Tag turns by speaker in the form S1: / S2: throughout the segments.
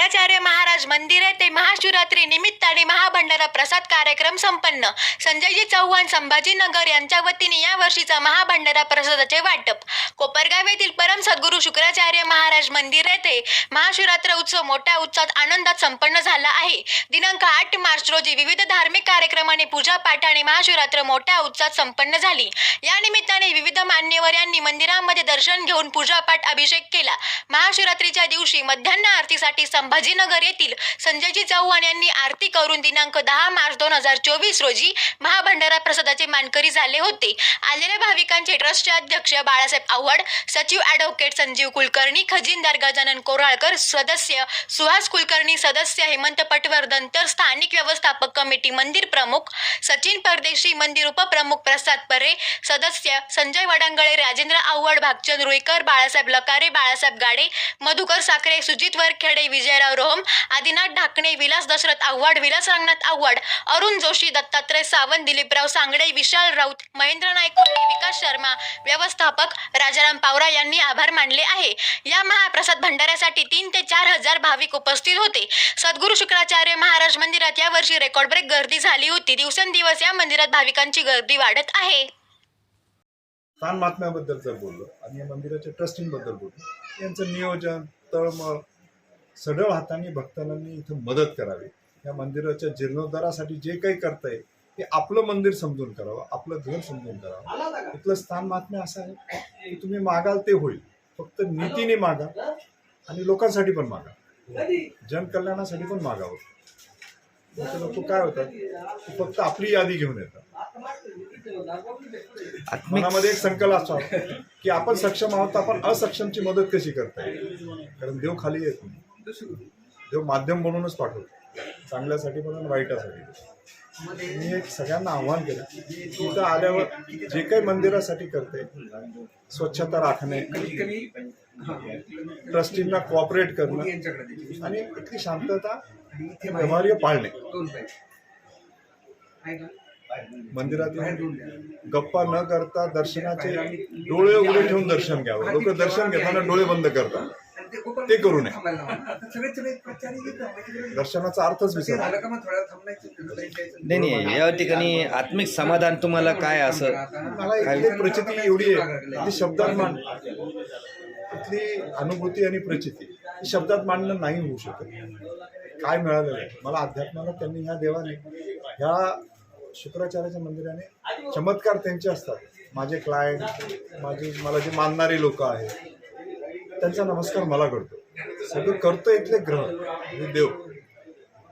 S1: शंकराचार्य महाराज मंदिर येथे महाशिवरात्री निमित्ताने महाभंडारा प्रसाद कार्यक्रम संपन्न. संजयजी चव्हाण संभाजीनगर यांच्या वतीने या वर्षीचा महाभंडारा प्रसादाचे वाटप. कोपरगाव येथील परम सद्गुरू शुक्राचार्य महाराज मंदिर येथे महाशिवरात्र उत्सव मोठ्या उत्साहात आनंदात संपन्न झाला आहे. दिनांक आठ मार्च रोजी विविध धार्मिक कार्यक्रमाने पूजा आणि महाशिवरात्र मोठ्या उत्साहात संपन्न झाली. या निमित्ताने विविध मान्यवर यांनी मंदिरामध्ये दर्शन घेऊन पूजापाठ अभिषेक केला. महाशिवरात्रीच्या दिवशी मध्यान्ह आरतीसाठी संभाजीनगर येथील संजयजी चव्हाण यांनी आरती करून दिनांक दहा मार्च दोन हजार चोवीस रोजी महाभंडारा प्रसादाचे मानकरी झाले होते. आलेल्या भाविकांचे ट्रस्टचे अध्यक्ष बाळासाहेब आव्हाड सचिव ॲडव्होकेट संजीव कुलकर्णी खजिनदार गजानन कोराळकर सदस्य सुहास कुलकर्णी सदस्य हेमंत पटवर्धन तर स्थानिक व्यवस्थापक कमिटी मंदिर प्रमुख सचिन परदेशी मंदिर उपप्रमुख प्रसाद परे सदस्य संजय वडांगळे राजेंद्र आव्हाड भागचंद रुईकर बाळासाहेब लकारे बाळासाहेब गाडे मधुकर साखरे सुजित वरखेडे विजयराव रोहम आदिनाथ ढाकणे विलास दशरथ आव्हाड विलास रंगनाथ आव्हाड अरुण जोशी दत्तात्रय सावंत दिलीपराव सांगडे विशाल राऊत महेंद्र नाईक विकास शर्मा व्यवस्थापक राजाराम पावरा यांनी आभार मानले आहे. या महाप्रसाद भंडाऱ्यासाठी तीन ते चार हजार भाविक उपस्थित होते. सद्गुरू शुक्राचार्य महाराज मंदिरात यावर्षी रेकॉर्ड ब्रेक गर्दी झाली होती. दिवसेंदिवस या मंदिरात भाविकांची गर्दी वाढत आहे.
S2: स्थान महात्म्याबद्दल जर बोललो आणि या मंदिराच्या ट्रस्टिंगबद्दल बोललो यांचं नियोजन तळमळ सढळ हाताने भक्तांनी इथं मदत करावी. या मंदिराच्या जीर्णोद्धारासाठी जे काही करताय ते आपलं मंदिर समजून करावं आपलं घर समजून करावं. इथलं स्थान महात्म्य असं आहे की तुम्ही मागाल ते होईल. फक्त नीतीने मागा आणि लोकांसाठी पण मागा. जनकल्याणासाठी पण मागावं. लोक काय होतात फक्त आपली यादी घेऊन येतात. मनामध्ये एक संकल्प असतो की आपण सक्षम आहोत तर आपण असक्षमची मदत कशी करता येईल? कारण देव खाली येत नाही देव माध्यम म्हणूनच पाठवतो. चांगल्यासाठी पण वाईटासाठी. मी एक सगळ्यांना आव्हान केलं की इथं आल्यावर जे काही मंदिरासाठी करते स्वच्छता राखणे ट्रस्टींना कॉपरेट करणं आणि इतकी शांतता व्यवहार्य पाळणे. मंदिरात गप्पा न करता दर्शनाचे डोळे उघडे ठेवून दर्शन घ्यावं. लोक दर्शन घेताना डोळे बंद करतात. ते करू नये. दर्शनाचा अर्थच विसरला.
S3: नाही नाही या ठिकाणी आत्मिक समाधान तुम्हाला काय असं
S2: मला इथली प्रचिती एवढी आहे ती शब्दात मांड इथली अनुभूती आणि प्रचिती शब्दात मांडणं नाही होऊ शकत. काय मिळालेलं आहे मला अध्यात्माला त्यांनी ह्या देवाने ह्या शुक्राचार्याच्या मंदिराने चमत्कार त्यांचे असतात. माझे क्लायंट माझे मला जे मानणारे लोक आहेत. त्यांचा नमस्कार मला करतो. सगळं करतो इथले ग्रह म्हणजे देव.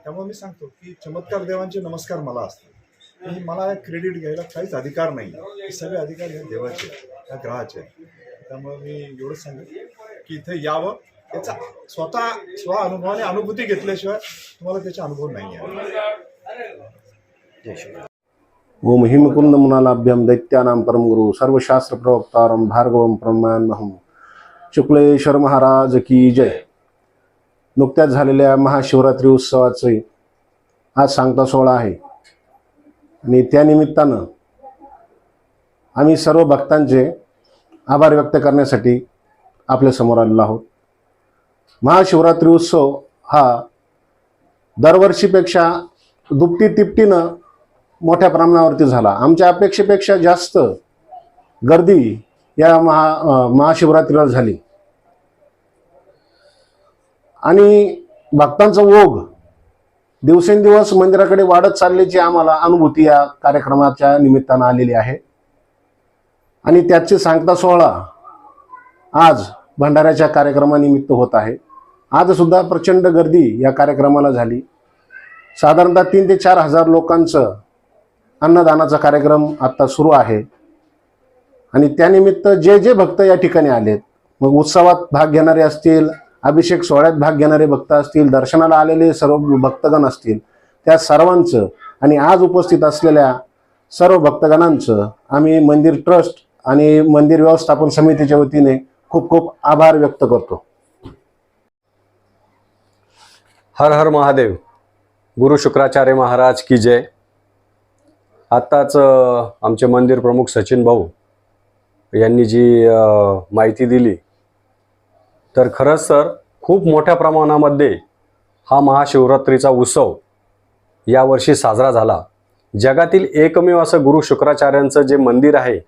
S2: त्यामुळे मी सांगतो की चमत्कार देवांचे नमस्कार मला असतात. मला क्रेडिट घ्यायला काहीच अधिकार नाही. हे सगळे अधिकार हे देवाचे ह्या ग्रहाचे आहेत. त्यामुळे मी एवढंच सांगेन की इथे यावं. त्याचा स्वतः स्व अनुभवाने अनुभूती घेतल्याशिवाय तुम्हाला त्याचा अनुभव नाही आहे.
S4: ओम हिमकुंद मुनालाभ्यम दैत्यानां परम गुरु सर्वशास्त्र प्रवक्तारम भार्गवम प्रमाणमहम शुक्लेश्वर महाराज की जय. नुकत्याच झालेल्या महाशिवरात्री उत्सवाचे आज सांगता सोहळा आहे. आणि त्यानिमित्तानं आम्ही सर्व भक्तांचे आभार व्यक्त करण्यासाठी आपल्यासमोर आलेलो आहोत. महाशिवरात्री उत्सव हा दरवर्षीपेक्षा दुपटी तिपटीनं मोठ्या प्रमाणावरती झाला. आमच्या अपेक्षेपेक्षा जास्त गर्दी या महा महाशिवरात्रीला झाली. आणि भक्तांचा ओघ दिवसेंदिवस मंदिराकडे वाढत चालल्याची आम्हाला अनुभूती या कार्यक्रमाच्या निमित्तानं आलेली आहे. आणि त्याचे सांगता सोहळा आज भंडाऱ्याच्या कार्यक्रमानिमित्त होत आहे. आज सुद्धा प्रचंड गर्दी या कार्यक्रमाला झाली. साधारणतः तीन ते चार हजार लोकांचं अन्नदानाचा कार्यक्रम आत्ता सुरू आहे. आणि त्यानिमित्त जे जे भक्त या ठिकाणी आलेत मग उत्सवात भाग घेणारे असतील अभिषेक सोहळ्यात भाग घेणारे भक्त असतील दर्शनाला आलेले सर्व भक्तगण असतील त्या सर्वांचं आणि आज उपस्थित असलेल्या सर्व भक्तगणांचं आम्ही मंदिर ट्रस्ट आणि मंदिर व्यवस्थापन समितीच्या वतीने खूप खूप आभार व्यक्त करतो.
S5: हर हर महादेव. गुरु शुक्राचार्य महाराज की जय. आत्ताच आमचे मंदिर प्रमुख सचिन भाऊ यांनी जी माहिती दिली तर खरंच सर खूप मोठ्या प्रमाणामध्ये हा महाशिवरात्रीचा उत्सव यावर्षी साजरा झाला. जगातील एकमेव असं गुरु शुक्राचार्यांचं जे मंदिर आहे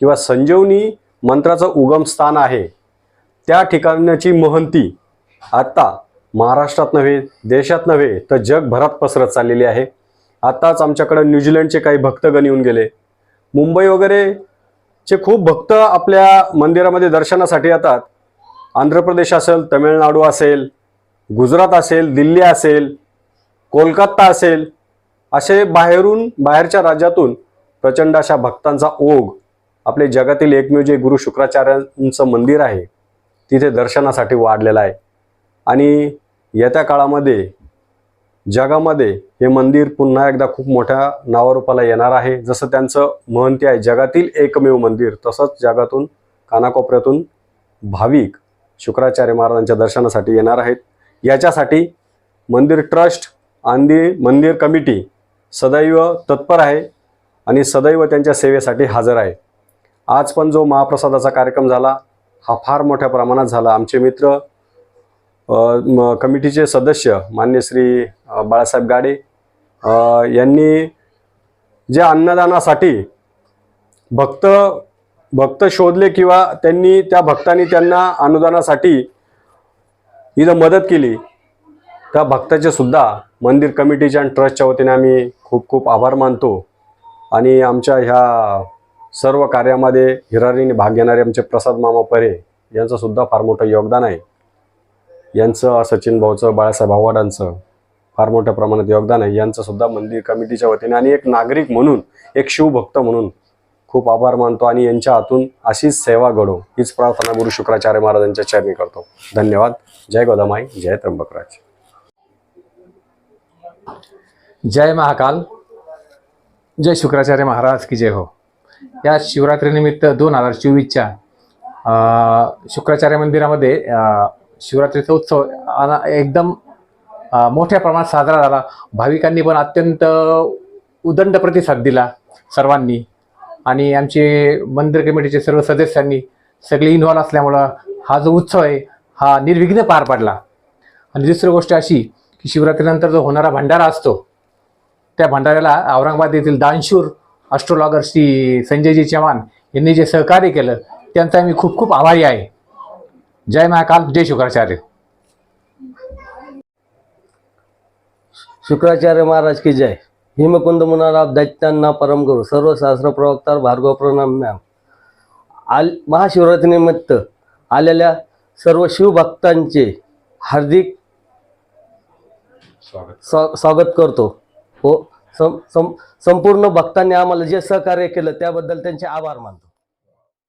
S5: किंवा संजीवनी मंत्राचं उगम स्थान आहे त्या ठिकाणाची महंती आत्ता महाराष्ट्रात नव्हे देशात नव्हे तर जगभरात पसरत चाललेली आहे. आत्ताच आमच्याकडं न्यूझीलंडचे काही भक्तगण येऊन गेले. मुंबई वगैरे जे खूप भक्त आपल्या मंदिरामध्ये दर्शनासाठी येतात. आंध्र प्रदेश असेल तमिळनाडू असेल गुजरात असेल दिल्ली असेल कोलकाता असेल असे बाहेरून बाहेरच्या राज्यातून प्रचंड अशा भक्तांचा ओघ आपले जगातील एकमेव जे गुरु शुक्राचार्यांचं मंदिर आहे तिथे दर्शनासाठी वाढलेलं आहे. आणि येत्या काळामध्ये जगामध्ये हे मंदिर पुन्हा एकदा खूप मोठ्या नावारूपाला येणार आहे. जसं त्यांचं महंती आहे जगातील एकमेव मंदिर तसंच जगातून कानाकोपऱ्यातून भाविक शुक्राचार्य महाराजांच्या दर्शनासाठी येणार आहेत. याच्यासाठी मंदिर ट्रस्ट आंदी मंदिर कमिटी सदैव तत्पर आहे आणि सदैव त्यांच्या सेवेसाठी हजर आहे. आज पण जो महाप्रसादाचा कार्यक्रम झाला हा फार मोठ्या प्रमाणात झाला. आमचे मित्र कमिटीचे सदस्य मान्य श्री बाळासाहेब गाडे यांनी जे अन्नदानासाठी भक्त भक्त शोधले किंवा त्यांनी त्या भक्तांनी त्यांना अनुदानासाठी इथं मदत केली त्या भक्ताचे सुद्धा मंदिर कमिटीच्या आणि ट्रस्टच्या वतीने आम्ही खूप खूप आभार मानतो. आणि आमच्या ह्या सर्व कार्यामध्ये हिरारीने भाग घेणारे आमचे प्रसाद मामा परे यांचं सुद्धा फार मोठं योगदान आहे. यांचं सचिन भाऊचं बाळासाहेब आव्हाडांचं फार मोठ्या प्रमाणात योगदान आहे. यांचं सुद्धा मंदिर कमिटीच्या वतीने आणि एक नागरिक म्हणून एक शिवभक्त म्हणून खूप आभार मानतो आणि यांच्या हातून अशीच सेवा घडो हीच प्रार्थना गुरु शुक्राचार्य महाराजांच्या चरणी करतो. धन्यवाद. जय गोदामाई जय त्र्यंबकराज.
S6: जय महाकाल. जय शुक्राचार्य महाराज की जय हो. या शिवरात्रीनिमित्त दोन हजार चोवीसच्या शुक्राचार्य मंदिरामध्ये शिवरात्रीचा उत्सव एकदम मोठ्या प्रमाणात साजरा झाला. भाविकांनी पण अत्यंत उदंड प्रतिसाद दिला सर्वांनी. आणि आमचे मंदिर कमिटीचे सर्व सदस्यांनी सगळे इन्व्हॉल्व असल्यामुळं हा जो उत्सव आहे हा निर्विघ्न पार पडला. आणि दुसरी गोष्ट अशी की शिवरात्रीनंतर जो होणारा भंडारा असतो त्या भंडाऱ्याला औरंगाबाद येथील दानशूर अस्ट्रोलॉगर श्री संजयजी चव्हाण यांनी जे सहकार्य केलं त्यांचा मी खूप खूप आभारी आहे. जय महाकाल जय शुक्राचार्य.
S7: शुक्राचार्य महाराज की जय. हिमकुंद मुनाराव दैत्यांना परम गुरु सर्व शास्त्र प्रवक्ता भार्गव प्रणाम मॅम आल महाशिवरात्रीनिमित्त आलेल्या सर्व शिवभक्तांचे हार्दिक स्वा- स्वागत करतो. हो सं सं संपूर्ण भक्तांनी आम्हाला जे सहकार्य केलं त्याबद्दल त्यांचे आभार मानतो.